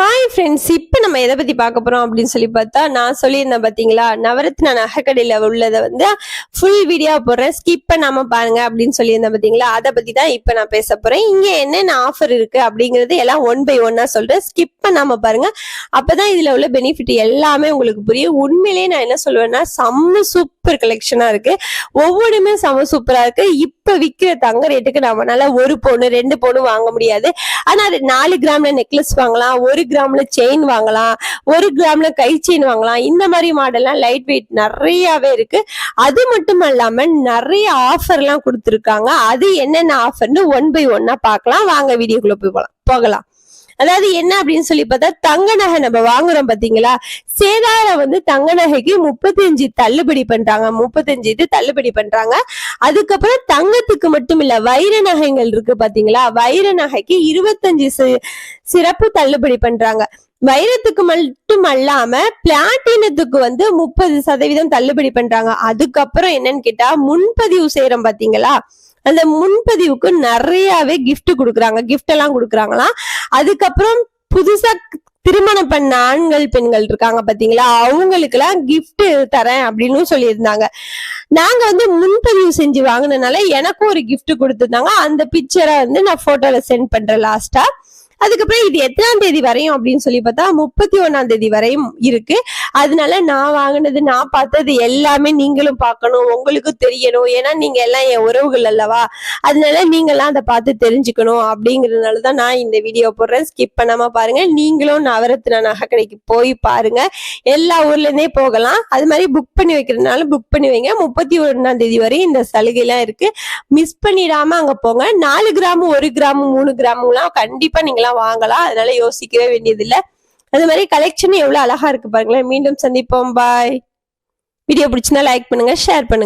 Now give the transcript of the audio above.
Hi friends இப்போ நம்ம எதை பற்றி பார்க்க போகிறோம் அப்படின்னு சொல்லி பார்த்தா நான் சொல்லியிருந்தேன் பார்த்தீங்களா? நவரத்ன நகைக்கடையில் உள்ளதை வந்து ஃபுல் வீடியோ போடுறேன். ஸ்கிப் பண்ணாம பாருங்க அப்படின்னு சொல்லியிருந்தேன் பார்த்தீங்களா? அதை பற்றி தான் இப்போ நான் பேச போகிறேன் இங்கே என்னென்ன ஆஃபர் இருக்குது அப்படிங்கிறது எல்லாம் ஒன் பை ஒன்னாக சொல்கிறேன் ஸ்கிப் பண்ணாம பாருங்க. அப்பதான் இதுல உள்ள பெனிஃபிட் எல்லாமே உங்களுக்கு புரியும். உண்மையிலேயே நான் என்ன சொல்லுவேன்னா செம்ம சூப்பர் கலெக்ஷனா இருக்கு. ஒவ்வொன்றுமே செம்ம சூப்பரா இருக்கு. இப்ப விக்கிற தங்க ரேட்டுக்கு நம்மளால ஒரு பொண்ணு ரெண்டு பவுன் வாங்க முடியாது. ஆனா அது நாலு கிராம்ல நெக்லஸ் வாங்கலாம் ஒரு கிராம்ல செயின் வாங்கலாம் ஒரு கிராம்ல கை செயின் வாங்கலாம். இந்த மாதிரி மாடல்லாம் லைட் வெயிட் நிறையவே இருக்கு. அது மட்டும் இல்லாம நிறைய ஆஃபர்லாம் கொடுத்துருக்காங்க. அது என்னென்ன ஆஃபர்னு ஒன் பை ஒன்னா பார்க்கலாம். வாங்க வீடியோக்குள்ள போய் போகலாம் போகலாம். அதாவது என்ன அப்படின்னு சொல்லி பார்த்தா தங்க நகை நம்ம வாங்குறோம் பாத்தீங்களா சேதார வந்து தங்க நகைக்கு முப்பத்தஞ்சு தள்ளுபடி பண்றாங்க. முப்பத்தஞ்சு இது தள்ளுபடி பண்றாங்க. அதுக்கப்புறம் தங்கத்துக்கு மட்டும் இல்ல வைர நகைகள் இருக்கு பாத்தீங்களா வைர நகைக்கு இருபத்தஞ்சு சிறப்பு தள்ளுபடி பண்றாங்க. வைரத்துக்கு மட்டும் அல்லாம பிளாட்டினத்துக்கு வந்து முப்பது சதவீதம் தள்ளுபடி பண்றாங்க. அதுக்கப்புறம் என்னன்னு கேட்டா முன்பதிவு செய்யறோம் பாத்தீங்களா அந்த முன்பதிவுக்கு நிறையவே கிஃப்ட் கொடுக்குறாங்க. கிஃப்ட் எல்லாம் கொடுக்குறாங்களாம் அதுக்கப்புறம் புதுசா திருமணம் பண்ண ஆண்கள் பெண்கள் இருக்காங்க பாத்தீங்களா? அவங்களுக்கு எல்லாம் கிஃப்ட் தரேன் அப்படின்னு சொல்லியிருந்தாங்க. நாங்க வந்து முன்பதிவு செஞ்சு வாங்கினதுனால எனக்கும் ஒரு கிஃப்ட் கொடுத்துருந்தாங்க. அந்த பிக்சரை வந்து நான் போட்டோல சென்ட் பண்றேன் லாஸ்டா அதுக்கப்புறம் இது எத்தனாம் தேதி வரையும் அப்படின்னு சொல்லி பார்த்தா முப்பத்தி ஒன்னாம் தேதி வரையும் இருக்கு. அதனால நான் வாங்கினது நான் பார்த்தது எல்லாமே நீங்களும் பார்க்கணும் உங்களுக்கும் தெரியணும். ஏன்னா நீங்க எல்லாம் என் உறவுகள் அல்லவா? அதனால நீங்களாம் அதை பார்த்து தெரிஞ்சுக்கணும் அப்படிங்கறதுனால தான் நான் இந்த வீடியோ போடுறேன். ஸ்கிப் பண்ணாம பாருங்க. நீங்களும் நவரத்ன நகைக்கடைக்கு போய் பாருங்க. எல்லா ஊர்ல இருந்தே போகலாம். அது மாதிரி புக் பண்ணி வைக்கிறதுனால புக் பண்ணி வைங்க. முப்பத்தி ஒன்னாம் தேதி வரையும் இந்த சலுகைலாம் இருக்கு. மிஸ் பண்ணிடாம அங்க போங்க. நாலு கிராம் ஒரு கிராம் மூணு கிராம்லாம் கண்டிப்பா நீங்களாம் வாங்கலாம். அதனால யோசிக்கவே வேண்டியதில்லை. அது மாதிரி கலெக்ஷன் எவ்வளவு அழகா இருக்கு பாருங்களேன். மீண்டும் சந்திப்போம். பாய் வீடியோ பிடிச்சிருந்தா லைக் பண்ணுங்க ஷேர் பண்ணுங்க.